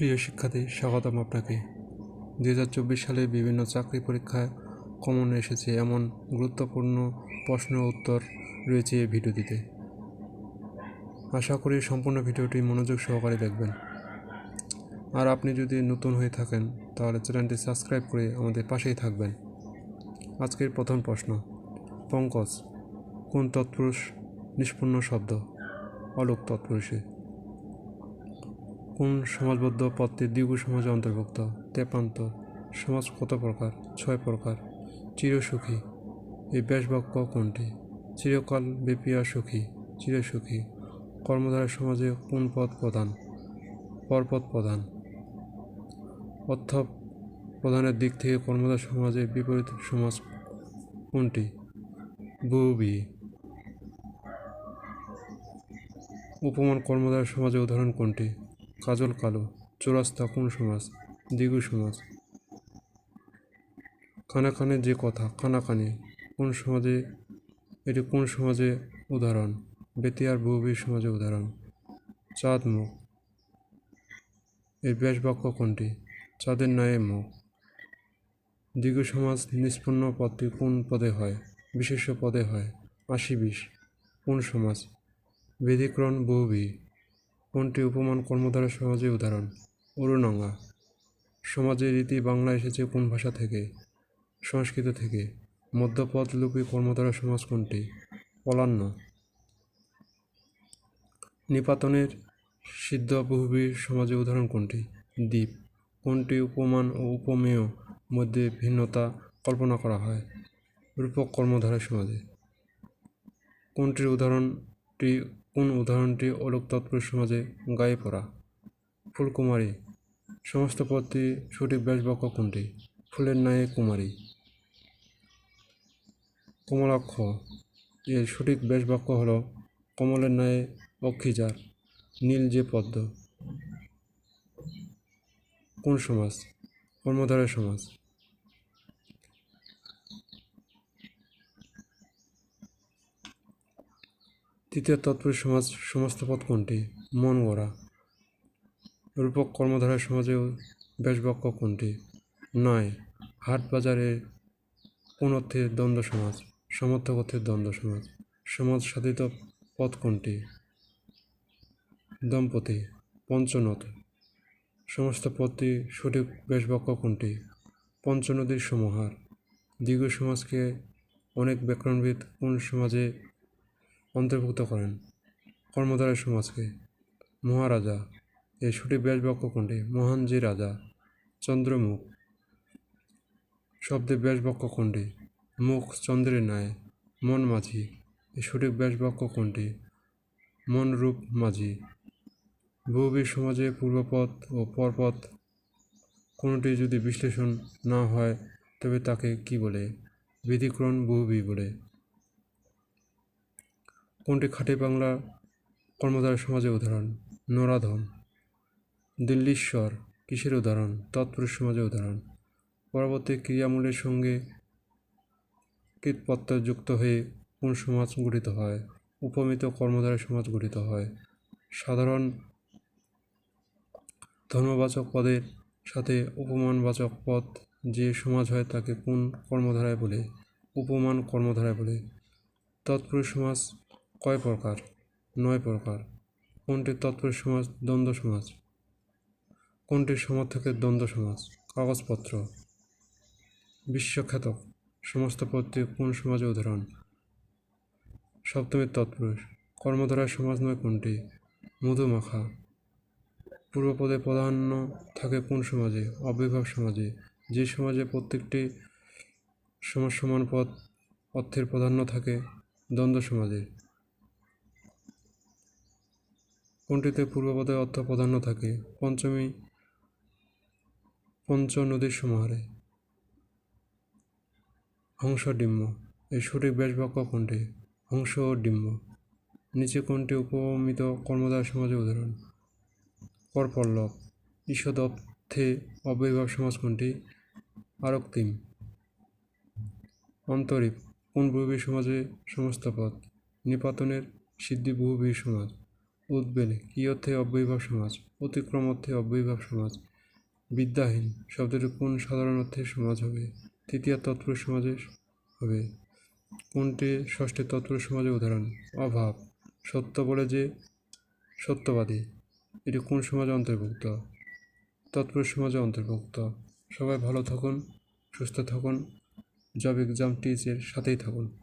প্রিয় শিক্ষার্থী, স্বাগতম আপনাকে। দুই হাজার চব্বিশ সালে বিভিন্ন চাকরি পরীক্ষায় কমন এসেছে এমন গুরুত্বপূর্ণ প্রশ্ন উত্তর রয়েছে এই ভিডিওটিতে। আশা করি সম্পূর্ণ ভিডিওটি মনোযোগ সহকারে দেখবেন। আর আপনি যদি নতুন হয়ে থাকেন, তাহলে চ্যানেলটি সাবস্ক্রাইব করে আমাদের পাশেই থাকবেন। আজকের প্রথম প্রশ্ন, পঙ্কজ, কোন তৎপুরুষ নিষ্পন্ন শব্দ? অলোক তৎপুরুষে। কোন সমাজবদ্ধ পদটি দ্বিগু সমাজে অন্তর্ভুক্ত? তেপান্তর সমাজ কত প্রকার? ছয় প্রকার। চিরসুখী। এই ব্যাসবাক্য কোনটি? চিরকাল বেপিয়া সুখী। চিরসুখী। কর্মধারা সমাজে কোন পদ প্রধান? পরপদ প্রধান। অর্থ প্রধানের দিক থেকে কর্মধার সমাজের বিপরীত সমাজ কোনটি? বহুবি উপমান কর্মধার সমাজের উদাহরণ কোনটি? কাজল কালো, চোরাস্তা কোন সমাজ? দিগু সমাজ। কানে যে কথা কানাকানি কোন সমাজে, এটি কোন সমাজে উদাহরণ? বেতিয়ার বহুবীর সমাজে উদাহরণ। চাঁদ মুখ। এর ব্যাস বাক্য কোনটি? চাঁদের ন্যায় মুখ। দ্বিগু সমাজ নিষ্পন্ন পদটি কোন পদে হয়? বিশেষ পদে হয়। আশি বিশ। কোন সমাজ? বেদিক্রণ বহুবী কোনটি উপমান কর্মধারা সমাজের উদাহরণ? অরুণাঙ্গা সমাজের রীতি বাংলা এসেছে কোন ভাষা থেকে? সংস্কৃত থেকে। মধ্যপদ লিপি কর্মধারা সমাজ কোনটি? পলান্ন। নিপাতনের সিদ্ধ বহুবীর সমাজের উদাহরণ কোনটি? দ্বীপ। কোনটি উপমান ও উপমেয় মধ্যে ভিন্নতা কল্পনা করা হয়? রূপক কর্মধারা সমাজে। কোনটির উদাহরণটি কোন উদাহরণটি অলোক তৎপুরুষ সমাজে গায়ে পড়া? ফুলকুমারী। সমস্ত পদটি সঠিক ব্যাসবাক্য কোনটি? ফুলের ন্যায় কুমারী। কমলাক্ষ। এর সঠিক ব্যাসবাক্য হল কমলের ন্যায় অক্ষিজার, নীল যে পদ্ম। কোন সমাজ? কর্মধারের সমাজ। তৃতীয় তৎপুরুষ সমাজ সমস্ত পথ কোনটি? মন গড়া। রূপক কর্মধারার সমাজেও ব্যাসবাক্য কোনটি? নয়। হাট বাজারে কোন অর্থে দ্বন্দ্ব সমাজ? সমর্থক অর্থের দ্বন্দ্ব সমাজ। সমাজ সাধিত পথ কোনটি? দম্পতি। পঞ্চনত সমস্ত পথটি সঠিক ব্যাসবাক্য কোনটি? পঞ্চনদীর সমাহার। দীর্ঘ সমাজকে অনেক ব্যাকরণবিদ কোন সমাজে অন্তর্ভুক্ত করেন। কর্মধারয় সমাজকে। মহারাজা, এই সঠিক ব্যাসবাক্য কোনটি মহান যে রাজা, চন্দ্রমুখ। শব্দে ব্যাসবাক্য কোনটি মুখ চন্দ্রের ন্যায়, মন মাঝি। এই সঠিক ব্যাসবাক্য কোনটি মন রূপ মাঝি। বহুবীর সমাজে পূর্বপথ ও পরপদ কোনোটি যদি বিশ্লেষণ না হয়, তবে তাকে কি বলে? বিধিক্রণ বহুবী বলে। কোনটি খাঁটি বাংলা কর্মধার সমাজের উদাহরণ? নরাধম। দিল্লীশ্বর কিসের উদাহরণ? তৎপুরুষ সমাজের উদাহরণ। পরবর্তী ক্রিয়ামূলের সঙ্গে কীটপত্র যুক্ত হয়ে কোন সমাজ গঠিত হয়? উপমিত কর্মধারের সমাজ গঠিত হয়। সাধারণ ধর্মবাচক পদের সাথে উপমানবাচক পদ যে সমাজ হয় তাকে কোন কর্মধারায় বলে? উপমান কর্মধারায় বলে। তৎপুরুষ সমাজ কয় প্রকার? নয় প্রকার। কোনটি তৎপুরুষ সমাজ, দ্বন্দ্ব সমাজ? কোনটি সমর্থকের দ্বন্দ্ব সমাজ? কাগজপত্র। বিশ্বখ্যাত। সমস্ত পদটি কোন সমাজের উদাহরণ? সপ্তমীর তৎপুরুষ কর্মধারার সমাজ নয় কোনটি? মধুমাখা। পূর্বপদে প্রাধান্য থাকে কোন সমাজে? অবিভাব সমাজে। যে সমাজে প্রত্যেকটি সমাজ সমান পদ, অর্থের প্রাধান্য থাকে দ্বন্দ্ব সমাজে। কোনটিতে পূর্বপদে অর্থ প্রাধান্য থাকে? পঞ্চমী পঞ্চ নদীর সমাহারে। হংস ডিম্ব এই সঠিক ব্যাসবাক্য কোনটি? হংস ও ডিম্ব নিচে কোনটি উপমিত কর্মদার সমাজের উদাহরণ? করপল্লব ঈষদ অর্থে অব্যয়ভাব সমাজ কোনটি? আরক্তিম অন্তরীপ। কোন বহুবীর সমাজে সমস্ত পদ? নিপাতনের সিদ্ধি বহুবীর সমাজ। উদ্বেল কি অর্থে অব্যয়ীভাব সমাজ, অতিক্রম অর্থে অব্যয়ীভাব সমাজ, বিদ্যাহীন শব্দটি কোন সাধারণ অর্থে সমাজ হবে? তৃতীয় তৎপুরুষ সমাজে হবে। কোনটি ষষ্ঠী তৎপুরুষ সমাজের উদাহরণ? অভাব। সত্য বলে যে সত্যবাদী। এটি কোন সমাজে অন্তর্ভুক্ত? তৎপুরুষ সমাজে অন্তর্ভুক্ত। সবাই ভালো থাকুন, সুস্থ থাকুন। জব এক্সাম টিচের সাথেই থাকুন।